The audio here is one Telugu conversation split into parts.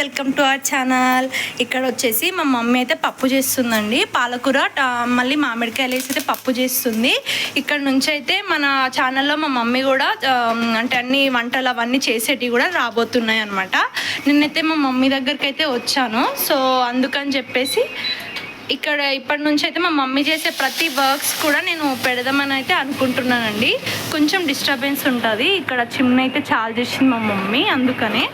Welcome to our channel. ఇక్కడ వచ్చేసి మా మమ్మీ అయితే పప్పు చేస్తుందండి. పాలకూర మళ్ళీ మామిడికాయలు వేసి అయితే పప్పు చేస్తుంది. ఇక్కడ నుంచి అయితే మన ఛానల్లో మా మమ్మీ కూడా అంటే అన్ని వంటలు అవన్నీ చేసేటివి కూడా రాబోతున్నాయి అనమాట నిన్నైతే మా మమ్మీ దగ్గరికి అయితే వచ్చాను. సో అందుకని చెప్పేసి ఇక్కడ ఇప్పటి నుంచి అయితే మా మమ్మీ చేసే ప్రతి వర్క్స్ కూడా నేను పెడదామని అయితే అనుకుంటున్నానండి. కొంచెం డిస్టర్బెన్స్ ఉంటుంది. ఇక్కడ చిమ్న అయితే చాలా చేసింది మా మమ్మీ అందుకనే.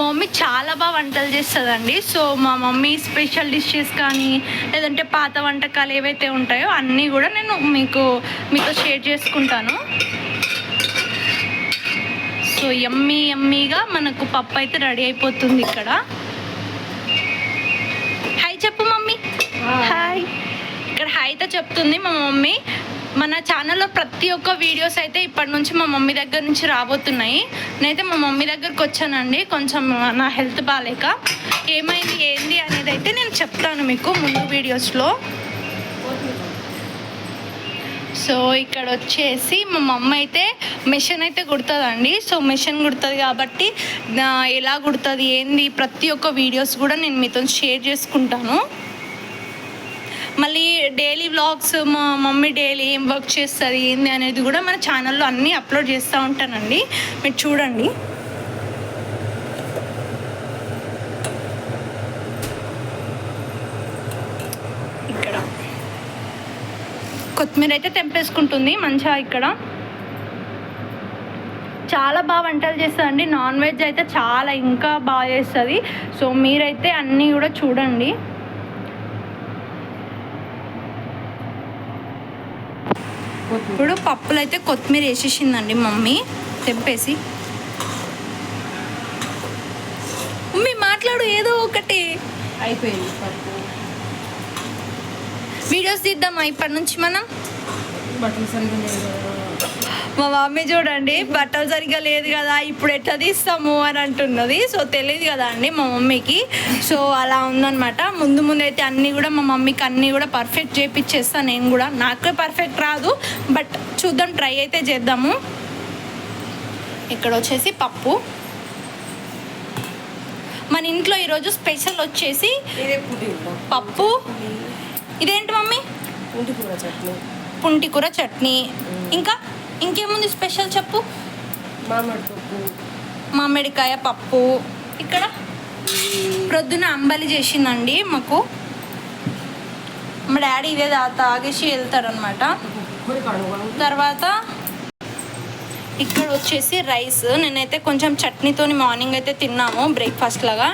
మా మమ్మీ చాలా బాగా వంటలు చేస్తుందండి. సో మా మమ్మీ స్పెషల్ డిషెస్ కానీ లేదంటే పాత వంటకాలు ఏవైతే ఉంటాయో అన్నీ కూడా నేను మీకు మీతో షేర్ చేసుకుంటాను. సో ఎమ్మీ ఎమ్మీగా మనకు పప్పు అయితే రెడీ అయిపోతుంది ఇక్కడ. హాయ్ చెప్పు మమ్మీ. హాయ్ ఇక్కడ హాయ్ అయితే చెప్తుంది మా మమ్మీ. మన ఛానల్లో ప్రతి ఒక్క వీడియోస్ అయితే ఇప్పటి నుంచి మా మమ్మీ దగ్గర నుంచి రాబోతున్నాయి. నేనైతే మా మమ్మీ దగ్గరకు వచ్చానండి. కొంచెం నా హెల్త్ బాగాలేక ఏమైంది ఏంది అనేది అయితే నేను చెప్తాను మీకు ముందు వీడియోస్లో సో ఇక్కడ వచ్చేసి మా మమ్మ అయితే మిషన్ అయితే కుడుతుందండి. సో మిషన్ కుడుతుంది కాబట్టి ఎలా కుడుతుంది ఏంది ప్రతి ఒక్క వీడియోస్ కూడా నేను మీతో షేర్ చేసుకుంటాను. మళ్ళీ డైలీ వ్లాగ్స్ మా మమ్మీ డైలీ ఏం వర్క్ చేస్తుంది ఏంది అనేది కూడా మన ఛానల్లో అన్నీ అప్లోడ్ చేస్తూ ఉంటానండి. మీరు చూడండి. ఇక్కడ. కొత్తిమీర అయితే తెంపేసుకుంటుంది మంచిగా ఇక్కడ. చాలా బాగా వంటలు చేస్తుందండి. నాన్ వెజ్ అయితే చాలా ఇంకా బాగా చేస్తుంది. సో మీరైతే అన్నీ కూడా చూడండి. ఇప్పుడు పప్పులు అయితే కొత్తిమీర వేసేసిందండి మమ్మీ. తెంపేసి. మమ్మీ మాట్లాడు ఏదో ఒకటి. అయిపోయింది పప్పు. వీడియోస్ తీద్దామా ఇప్పటి నుంచి మనం? బట్టలు సరిగ్గా. మా మమ్మీ చూడండి బట్టలు సరిగ్గా లేదు కదా ఇప్పుడు ఎట్లా తీస్తాము అని అంటున్నది. సో తెలియదు కదా అండి మా మమ్మీకి. సో అలా ఉందన్నమాట. ముందు ముందు అయితే అన్నీ కూడా మా మమ్మీకి అన్నీ కూడా పర్ఫెక్ట్ చేపించేస్తాను నేను కూడా నాకే పర్ఫెక్ట్ రాదు. బట్ చూద్దాం ట్రై అయితే చేద్దాము. ఇక్కడ వచ్చేసి పప్పు. మన ఇంట్లో ఈరోజు స్పెషల్ వచ్చేసి పప్పు. ఇదేంటి మమ్మీ? ఇంటి కూర చట్నీ. ఇంకా ఇంకేముంది స్పెషల్ చెప్పు? మామిడి పప్పు. మామిడికాయ పప్పు. ఇక్కడ ప్రొద్దున అంబలి చేసిందండి మాకు. మా డాడీ ఇదే తాగేసి వెళ్తారనమాట తర్వాత ఇక్కడ వచ్చేసి రైస్. నేనైతే కొంచెం చట్నీతోని మార్నింగ్ అయితే తిన్నాము బ్రేక్ఫాస్ట్ లాగా.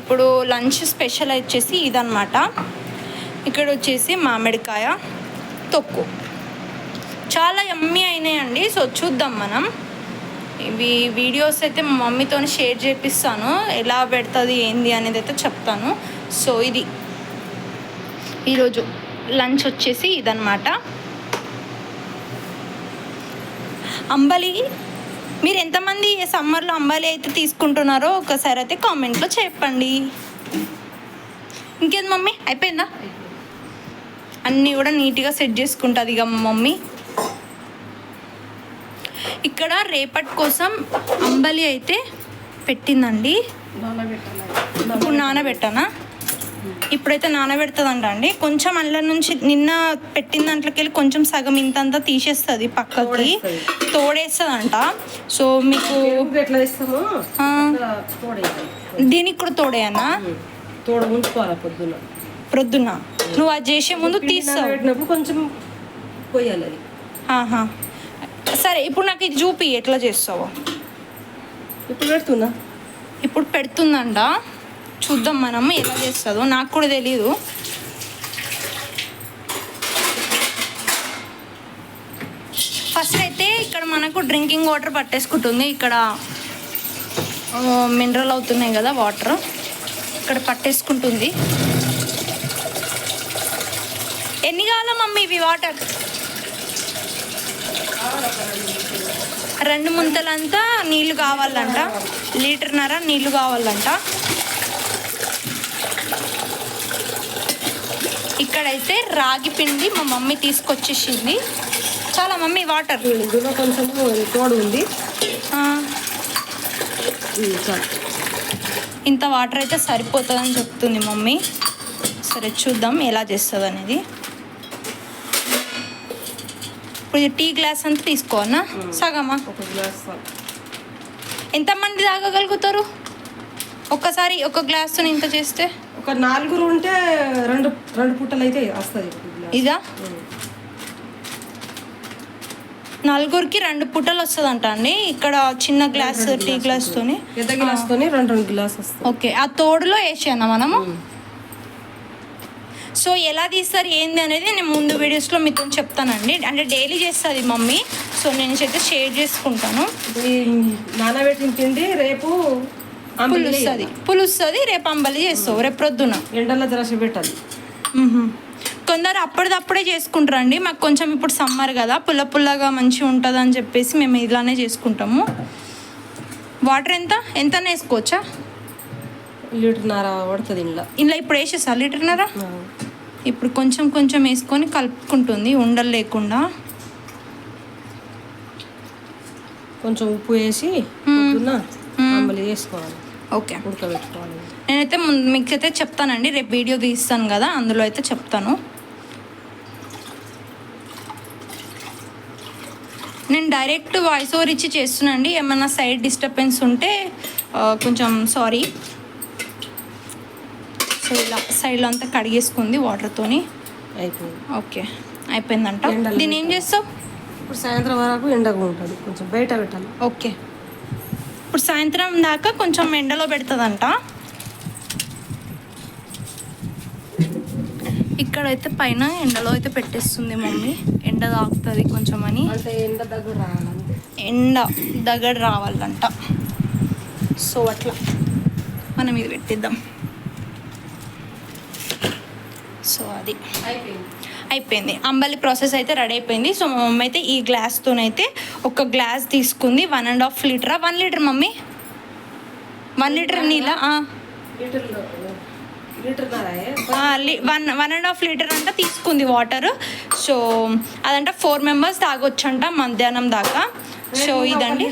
ఇప్పుడు లంచ్ స్పెషల్ వచ్చేసి ఇదనమాట ఇక్కడ వచ్చేసి మామిడికాయ తొక్కు. చాలా ఎమ్మి అయినాయండి. సో చూద్దాం మనం. ఇవి వీడియోస్ అయితే మా మమ్మీతో షేర్ చేపిస్తాను. ఎలా పెడుతుంది ఏంది అనేది అయితే చెప్తాను. సో ఇది. ఈరోజు లంచ్ వచ్చేసి ఇదనమాట అంబలి మీరు ఎంతమంది సమ్మర్లో అంబలి అయితే తీసుకుంటున్నారో ఒకసారి అయితే కామెంట్లో చెప్పండి. ఇంకేంది మమ్మీ? అయిపోయిందా? అన్నీ కూడా నీట్గా సెట్ చేసుకుంటుంది ఇక మమ్మీ. ఇక్కడ రేపటి కోసం అంబలి అయితే పెట్టిందండి. ఇప్పుడు నానబెట్టానా? ఇప్పుడైతే నానబెడుతుందంట అండి. కొంచెం అందులో నుంచి నిన్న పెట్టిన దాంట్లోకి వెళ్ళి కొంచెం సగం ఇంతంతా తీసేస్తుంది పక్కకి. తోడేస్తది. తోడేస్తుందంట. సో మీకు దీనికి కూడా తోడేయనా? తోడ ఉంచుకోవాలి పొద్దున? ప్రొద్దున. నువ్వు అది చేసే ముందు తీస్తావు కొంచెం పోయాలి. సరే ఇప్పుడు నాకు ఇది చూపి ఎట్లా చేస్తావో. ఇప్పుడు పెడుతున్నా ఇప్పుడు పెడుతుందంట. చూద్దాం మనం ఎలా చేస్తుందో. నాకు కూడా తెలీదు. ఫస్ట్ అయితే ఇక్కడ మనకు డ్రింకింగ్ వాటర్ పట్టేసుకుంటుంది. ఇక్కడ మినరల్ అవుతున్నాయి కదా వాటర్ ఇక్కడ పట్టేసుకుంటుంది. ఎన్ని కావాలా మమ్మీ ఇవి వాటర్ రెండు ముంతలంతా నీళ్ళు కావాలంట. లీటర్నర నీళ్ళు కావాలంట. ఇక్కడైతే రాగి పిండి మా మమ్మీ తీసుకొచ్చేసింది. చాలా మమ్మీ వాటర్. ఇందులో కొంచెం తోడు ఉంది. ఇంత వాటర్ అయితే సరిపోతుందని చెప్తుంది మమ్మీ. సరే చూద్దాం ఎలా చేస్తుంది అనేది ఇప్పుడు టీ గ్లాస్ అంతా తీసుకోవాలనా సగమా? ఒక గ్లాస్ చాలు. ఎంతమంది తాగగలుగుతారు? ఒక్కసారి ఒక గ్లాస్తో ఇంత చేస్తే? ఒక నాలుగురు ఉంటే రెండు రెండు పుట్టలు అయితే వస్తుంది గ్లాస్. ఇదా. నలుగురికి రెండు పుట్టలు వస్తుందంట అండి. ఇక్కడ చిన్న గ్లాస్ టీ గ్లాస్తోని పెద్ద గ్లాస్తోని రెండు రెండు గ్లాస్ వస్తుంది ఓకే. ఆ తోడులో వేసాను మనము? సో ఎలా తీస్తారు ఏంది అనేది నేను ముందు వీడియోస్లో మీతో చెప్తానండి. అంటే డైలీ చేస్తుంది మమ్మీ. సో నేను అయితే షేర్ చేసుకుంటాను నానబెట్టిన పిండి రేపు పులుస్తుంది. పులుస్తుంది రేపు అంబలి చేస్తావు రేపు ప్రొద్దున. ఎండలో ద్రాక్ష పెట్టాలి. కొందరు అప్పటిదప్పుడే చేసుకుంటారండి. మాకు కొంచెం ఇప్పుడు సమ్మర్ కదా పుల్ల పుల్లగా మంచిగా ఉంటుంది అని చెప్పేసి మేము ఇలానే చేసుకుంటాము. వాటర్ ఎంత? ఎంత వేసుకోవచ్చా? లీటర్న్నర పడుతుంది ఇంట్లో. ఇలా ఇప్పుడు వేసేసా లీటర్నరా ఇప్పుడు కొంచెం కొంచెం వేసుకొని కలుపుకుంటుంది ఉండలు లేకుండా. కొంచెం ఉప్పు వేసి వేసుకోవాలి. ఓకే. ఉడకబెట్టుకోవాలి. నేనైతే ముందు మీకు అయితే చెప్తానండి రేపు వీడియో తీస్తాను కదా అందులో అయితే చెప్తాను. నేను డైరెక్ట్ వాయిస్ ఓవర్ ఇచ్చి చేస్తున్నానండి ఏమన్నా సైడ్ డిస్టర్బెన్స్ ఉంటే కొంచెం సారీ. సో ఇలా సైడ్లో అంతా కడిగేసుకుంది వాటర్తోని అయిపోయింది. ఓకే. అయిపోయిందంట. దీన్ని ఏం చేస్తావు? ఇప్పుడు సాయంత్రం వరకు ఎండగా ఉంటుంది. కొంచెం బయట పెట్టాలి. ఓకే. ఇప్పుడు సాయంత్రం దాకా కొంచెం ఎండలో పెడుతుందంట. ఇక్కడైతే పైన ఎండలో అయితే పెట్టేస్తుంది మమ్మీ. ఎండ తాగుతుంది కొంచెం అని అంటే ఎండ దగ్గర ఎండ దగ్గర రావాలంట. సో అట్లా. మనం ఇది పెట్టిద్దాం. సో అది. అయిపోయింది. అయిపోయింది. అంబలి ప్రాసెస్ అయితే రెడీ అయిపోయింది. సో మా మమ్మీ అయితే ఈ గ్లాస్తోనైతే ఒక గ్లాస్ తీసుకుంది. One and half లీటరా? One litre mummy? One litre నీళ్ళ? One one and half litre అంట తీసుకుంది వాటర్. సో అదంట ఫోర్ మెంబర్స్ తాగొచ్చంట మధ్యాహ్నం దాకా. సో ఇదండి.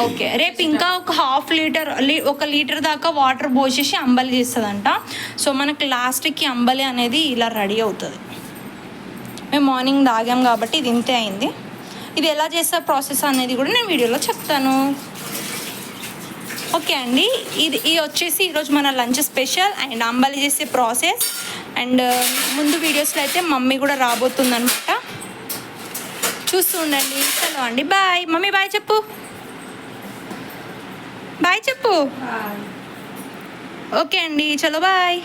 ఓకే. రేపు ఇంకా ఒక హాఫ్ లీటర్ లీ- ఒక లీటర్ దాకా వాటర్ పోసేసి అంబలి చేస్తుందంట. సో మనకి లాస్ట్కి అంబలి అనేది ఇలా రెడీ అవుతుంది. మేము మార్నింగ్ తాగాం కాబట్టి ఇది ఇంతే అయింది. ఇది ఎలా చేస్తారు ప్రాసెస్ అనేది కూడా నేను వీడియోలో చెప్తాను. ఓకే అండి. ఇది ఇది వచ్చేసి ఈరోజు మన లంచ్ స్పెషల్ అండ్ అంబలి చేసే ప్రాసెస్. అండ్ ముందు వీడియోస్లో అయితే మమ్మీ కూడా రాబోతుందనమాట చూస్తూ ఉండండి. చలో అండి. బాయ్. మమ్మీ బాయ్ చెప్పు. బాయ్ చెప్పు. ఓకే అండి. చలో బాయ్.